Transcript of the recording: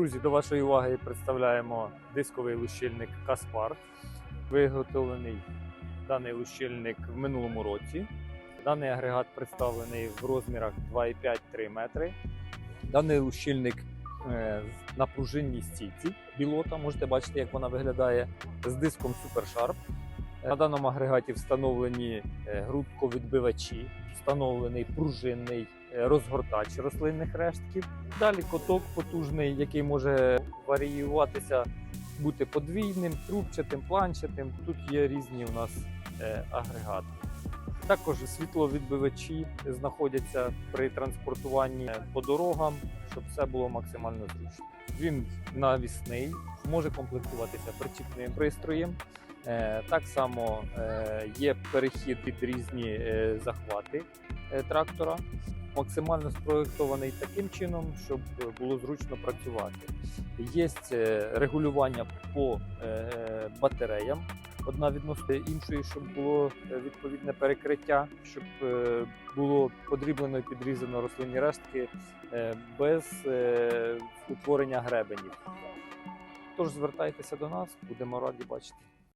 Друзі, до вашої уваги представляємо дисковий лущильник Каспар. Виготовлений даний лущильник в минулому році. Даний агрегат представлений в розмірах 2,5-3 метри. Даний лущильник е, на пружинній стійці білота. Можете бачити, як вона виглядає з диском Super Sharp. На даному агрегаті встановлені е, грудковідбивачі, встановлений пружинний розгортач рослинних рештків. Далі коток потужний, який може варіюватися, бути подвійним, трубчатим, планчатим. Тут є різні у нас е, агрегати. Також світловідбивачі знаходяться при транспортуванні по дорогам, щоб все було максимально зручно. Він навісний, може комплектуватися причіпним пристроєм. Е, Так само е, є перехід під різні е, захвати е, трактора. Максимально спроєктований таким чином, щоб було зручно працювати. Є е, регулювання по е, батареям, одна відносно іншої, щоб було е, відповідне перекриття, щоб е, було подріблено і підрізано рослинні рештки е, без е, утворення гребенів. Тож звертайтеся до нас, будемо раді бачити.